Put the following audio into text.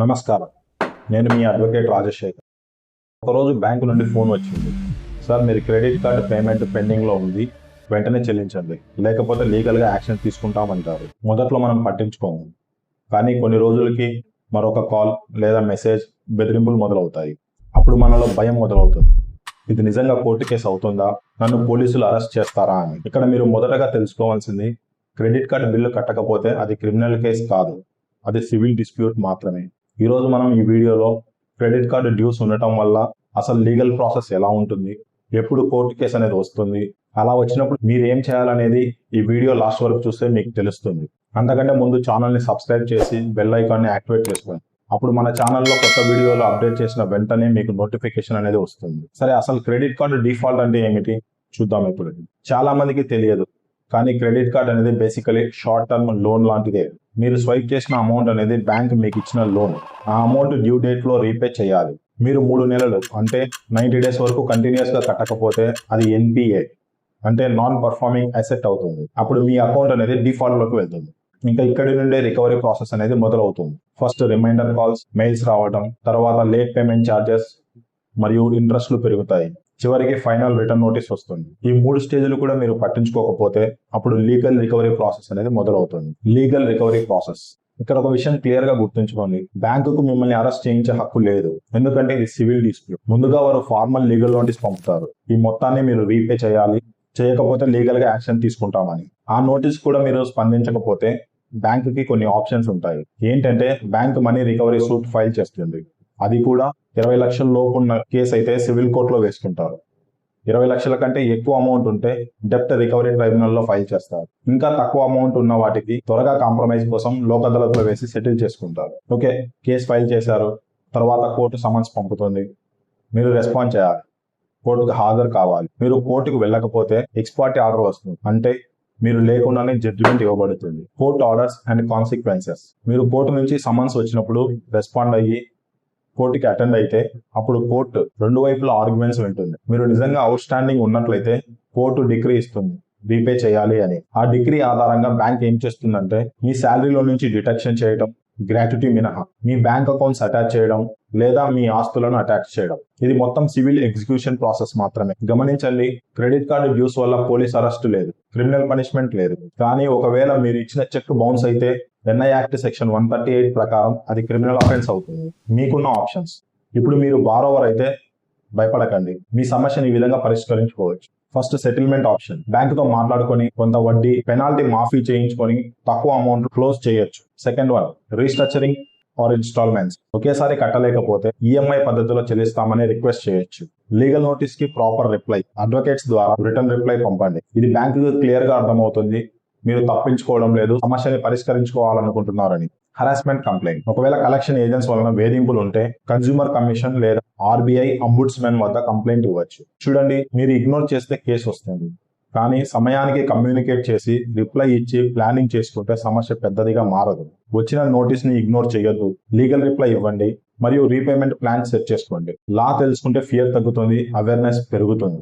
నమస్కారం. నేను మీ అడ్వకేట్ రాజశేఖర్. ఒకరోజు బ్యాంకు నుండి ఫోన్ వచ్చింది. సార్ మీరు క్రెడిట్ కార్డు పేమెంట్ పెండింగ్లో ఉంది. వెంటనే చెల్లించండి. లేకపోతే లీగల్గా యాక్షన్ తీసుకుంటామంటారు. మొదట్లో మనం పట్టించుకోము. కానీ కొన్ని రోజులకి మరొక కాల్ లేదా మెసేజ్ బెదిరింపులు మొదలవుతాయి. అప్పుడు మనలో భయం మొదలవుతుంది. ఇది నిజంగా కోర్టు కేసు అవుతుందా? నన్ను పోలీసులు అరెస్ట్ చేస్తారా అని. ఇక్కడ మీరు మొదటగా తెలుసుకోవాల్సింది క్రెడిట్ కార్డు బిల్లు కట్టకపోతే అది క్రిమినల్ కేసు కాదు. అది సివిల్ డిస్ప్యూట్ మాత్రమే. ఈరోజు మనం ఈ వీడియోలో క్రెడిట్ కార్డు డ్యూస్ ఉండటం వల్ల అసలు లీగల్ ప్రాసెస్ ఎలా ఉంటుంది? ఎప్పుడు కోర్టు కేసు అనేది వస్తుంది? అలా వచ్చినప్పుడు మీరు ఏం చేయాలనేది ఈ వీడియో లాస్ట్ వరకు చూస్తే మీకు తెలుస్తుంది. అంతకంటే ముందు ఛానల్ని సబ్స్క్రైబ్ చేసి బెల్ ఐకాన్ని యాక్టివేట్ చేసుకోండి. అప్పుడు మన ఛానల్లో కొత్త వీడియోలు అప్డేట్ చేసిన వెంటనే మీకు నోటిఫికేషన్ అనేది వస్తుంది. సరే అసలు క్రెడిట్ కార్డు డిఫాల్ట్ అంటే ఏమిటి? చూద్దాం ఇప్పుడు. చాలా మందికి తెలియదు. కానీ క్రెడిట్ కార్డ్ అనేది బేసికలీ షార్ట్ టర్మ్ లోన్ లాంటిదే. మీరు స్వైప్ చేసిన అమౌంట్ అనేది బ్యాంక్ మీకు ఇచ్చిన లోన్ ఆ అమౌంట్ డ్యూ డేట్లో రీపే చేయాలి. మీరు మూడు నెలలు అంటే నైన్టీ డేస్ వరకు కంటిన్యూస్గా కట్టకపోతే అది ఎన్పిఏ అంటే నాన్ పర్ఫార్మింగ్ అసెట్ అవుతుంది. అప్పుడు మీ అకౌంట్ అనేది డిఫాల్ట్లోకి వెళ్తుంది. ఇంకా ఇక్కడి నుండే రికవరీ ప్రాసెస్ అనేది మొదలవుతుంది. ఫస్ట్ రిమైండర్ కాల్స్ మెయిల్స్ రావడం తర్వాత లేట్ పేమెంట్ ఛార్జెస్ మరియు ఇంట్రెస్ట్లు పెరుగుతాయి. చివరికి ఫైనల్ రిటర్న్ నోటీస్ వస్తుంది. ఈ మూడు స్టేజ్లు కూడా మీరు పట్టించుకోకపోతే అప్పుడు లీగల్ రికవరీ ప్రాసెస్ అనేది మొదలవుతుంది. Legal recovery process. ఇక్కడ ఒక విషయం క్లియర్గా గుర్తుంచుకోండి. బ్యాంకుకు మిమ్మల్ని అరెస్ట్ చేయించే హక్కు లేదు. ఎందుకంటే ఇది సివిల్ డిస్ప్యూట్. ముందుగా వారు ఫార్మల్ లీగల్ నోటీస్ పంపుతారు. ఈ మొత్తాన్ని మీరు రీపే చేయాలి. చేయకపోతే లీగల్గా యాక్షన్ తీసుకుంటామని. ఆ నోటీస్ కూడా మీరు స్పందించకపోతే బ్యాంకుకి కొన్ని ఆప్షన్స్ ఉంటాయి. ఏంటంటే bank money recovery suit file చేస్తుంది. అది కూడా ఇరవై లక్షల లోపు ఉన్న కేసు అయితే సివిల్ కోర్టులో వేసుకుంటారు. ఇరవై లక్షల కంటే ఎక్కువ అమౌంట్ ఉంటే డెప్ట్ రికవరీ ట్రైబ్యునల్లో ఫైల్ చేస్తారు. ఇంకా తక్కువ అమౌంట్ ఉన్న వాటికి త్వరగా కాంప్రమైజ్ కోసం లోక్ అదాలత్లో వేసి సెటిల్ చేసుకుంటారు. ఓకే కేసు ఫైల్ చేశారు. తర్వాత కోర్టు సమన్స్ పంపుతుంది. మీరు రెస్పాండ్ చేయాలి. కోర్టుకు హాజరు కావాలి. మీరు కోర్టుకు వెళ్ళకపోతే ఎక్స్పార్టీ ఆర్డర్ వస్తుంది. అంటే మీరు లేకుండానే జడ్జిమెంట్ ఇవ్వబడుతుంది. కోర్ట్ ఆర్డర్స్ అండ్ కాన్సిక్వెన్సెస్ మీరు కోర్టు నుంచి సమన్స్ వచ్చినప్పుడు రెస్పాండ్ అయ్యి కోర్టుకి అటెండ్ అయితే అప్పుడు కోర్టు రెండు వైపుల ఆర్గ్యుమెంట్స్ వింటుంది. మీరు నిజంగా అవుట్ స్టాండింగ్ ఉన్నట్లయితే కోర్టు డిగ్రీ ఇస్తుంది. రీపే చేయాలి అని. ఆ డిగ్రీ ఆధారంగా బ్యాంక్ ఏం చేస్తుందంటే మీ శాలరీలో నుంచి డిటెక్షన్ చేయడం గ్రాట్యుటీ మినహా. మీ బ్యాంక్ అకౌంట్స్ అటాచ్ చేయడం లేదా మీ ఆస్తులను అటాచ్ చేయడం. ఇది మొత్తం సివిల్ ఎగ్జిక్యూషన్ ప్రాసెస్ మాత్రమే. గమనించండి క్రెడిట్ కార్డు డ్యూస్ వల్ల పోలీస్ అరెస్ట్ లేదు. క్రిమినల్ పనిష్మెంట్ లేదు. కానీ ఒకవేళ మీరు ఇచ్చిన చెక్ బౌన్స్ అయితే N I act section one thirty eight ప్రకారం అది క్రిమినల్ అఫెన్స్ అవుతుంది. మీకున్న ఆప్షన్స్ ఇప్పుడు మీరు బారోవర్ అయితే భయపడకండి. మీ సమస్యను ఈ విధంగా పరిష్కరించుకోవచ్చు. ఫస్ట్ సెటిల్మెంట్ ఆప్షన్ బ్యాంక్తో మాట్లాడుకొని కొంత వడ్డీ పెనాల్టీ మాఫీ చేయించుకొని తక్కువ అమౌంట్ క్లోజ్ చేయొచ్చు. Second one restructuring or instalments ఒకేసారి కట్టలేకపోతే ఈఎంఐ పద్ధతిలో చెల్లిస్తామని రిక్వెస్ట్ చేయొచ్చు. లీగల్ నోటీస్కి ప్రాపర్ రిప్లై అడ్వకేట్స్ ద్వారా రిటర్న్ రిప్లై పంపండి. ఇది బ్యాంకు క్లియర్గా అర్థమవుతుంది. మీరు తప్పించుకోవడం లేదు సమస్యని పరిష్కరించుకోవాలనుకుంటున్నారని. హరాస్మెంట్ కంప్లైంట్ ఒకవేళ కలెక్షన్ ఏజెంట్స్ వలన వేధింపులు ఉంటే కన్జ్యూమర్ కమిషన్ లేదా ఆర్బీఐ అంబుడ్స్మెన్ వద్ద కంప్లైంట్ ఇవ్వచ్చు. చూడండి మీరు ఇగ్నోర్ చేస్తే కేసు వస్తుంది. కానీ సమయానికి కమ్యూనికేట్ చేసి రిప్లై ఇచ్చి ప్లానింగ్ చేసుకుంటే సమస్య పెద్దదిగా మారదు. వచ్చిన నోటీస్ని ఇగ్నోర్ చేయొద్దు. లీగల్ రిప్లై ఇవ్వండి. మరియు రీపేమెంట్ ప్లాన్ సెట్ చేసుకోండి. లా తెలుసుకుంటే ఫియర్ తగ్గుతుంది అవేర్నెస్ పెరుగుతుంది.